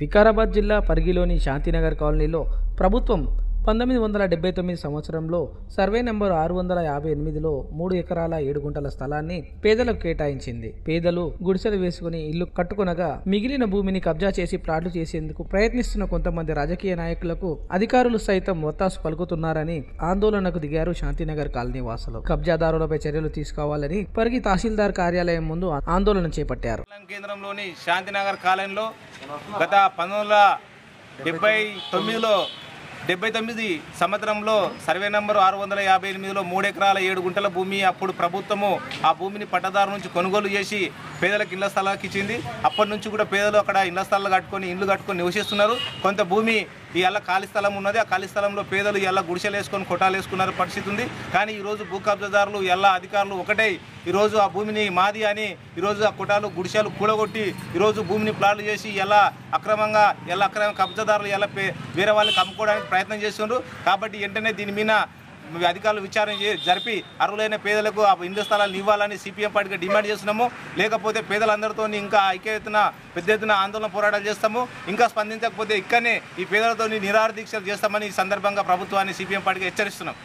వికారాబాద్ జిల్లా పరిగిలోని శాంతినగర్ కాలనీలో ప్రభుత్వం పంతొమ్మిది వందల డెబ్బై తొమ్మిది సంవత్సరంలో సర్వే నెంబర్ ఆరు వందల యాభై ఎనిమిదిలో మూడు ఎకరాల ఏడు గుంటల స్థలాన్ని పేదలకు కేటాయించింది. పేదలు గుడిసెలు వేసుకుని ఇల్లు కట్టుకునగా మిగిలిన భూమిని కబ్జా చేసి ప్లాట్లు చేసేందుకు ప్రయత్నిస్తున్న కొంతమంది రాజకీయ నాయకులకు అధికారులు సైతం ఒత్తాసు పలుకుతున్నారని ఆందోళనకు దిగారు శాంతినగర్ కాలనీ వాసులు. కబ్జాదారులపై చర్యలు తీసుకోవాలని పరిగి తహసీల్దార్ కార్యాలయం ముందు ఆందోళన చేపట్టారు. కేంద్రంలోని శాంతినగర్ కాలనీలో గత పంతొమ్మిది డెబ్బై తొమ్మిదిలో డెబ్బై తొమ్మిది సంవత్సరంలో సర్వే నంబరు ఆరు వందల యాభై ఎనిమిదిలో మూడు ఎకరాల ఏడు గుంటల భూమి అప్పుడు ప్రభుత్వము ఆ భూమిని పట్టదారు నుంచి కొనుగోలు చేసి పేదలకు ఇళ్ళ స్థలాలకు ఇచ్చింది. అప్పటి నుంచి కూడా పేదలు అక్కడ ఇళ్ళ స్థలాలు కట్టుకొని ఇల్లు కట్టుకొని నివసిస్తున్నారు. కొంత భూమి ఈ ఖాళీ స్థలం ఉన్నది. ఆ ఖాళీ స్థలంలో పేదలు ఎలా గుడిసెలు వేసుకొని కొట్టాలు వేసుకున్నారు పరిస్థితి ఉంది. కానీ ఈరోజు భూ కబ్జాదారులు ఎలా అధికారులు ఒకటే. ఈరోజు ఆ భూమిని మాది అని ఈరోజు ఆ కుటాలు గుడిసెలు కూడగొట్టి ఈరోజు భూమిని ప్లాట్లు చేసి ఎలా అక్రమంగా ఎలా అక్రమ కబ్జాదారులు ఎలా వేరే వాళ్ళకి అమ్ముకోవడానికి ప్రయత్నం చేస్తున్నారు కాబట్టి వెంటనే దీని మీద అధికారులు విచారణ జరిపి అర్హులైన పేదలకు ఆ ఇండ్ల స్థలాలు ఇవ్వాలని సిపిఎం పార్టీగా డిమాండ్ చేస్తున్నాము. లేకపోతే పేదలందరితో ఇంకా ఐక్య ఎత్తున పెద్ద ఎత్తున ఆందోళన పోరాటాలు చేస్తాము. ఇంకా స్పందించకపోతే ఇక్కడనే ఈ పేదలతో నిరాహార దీక్షలు చేస్తామని ఈ సందర్భంగా ప్రభుత్వాన్ని సిపిఎం పార్టీగా హెచ్చరిస్తున్నాం.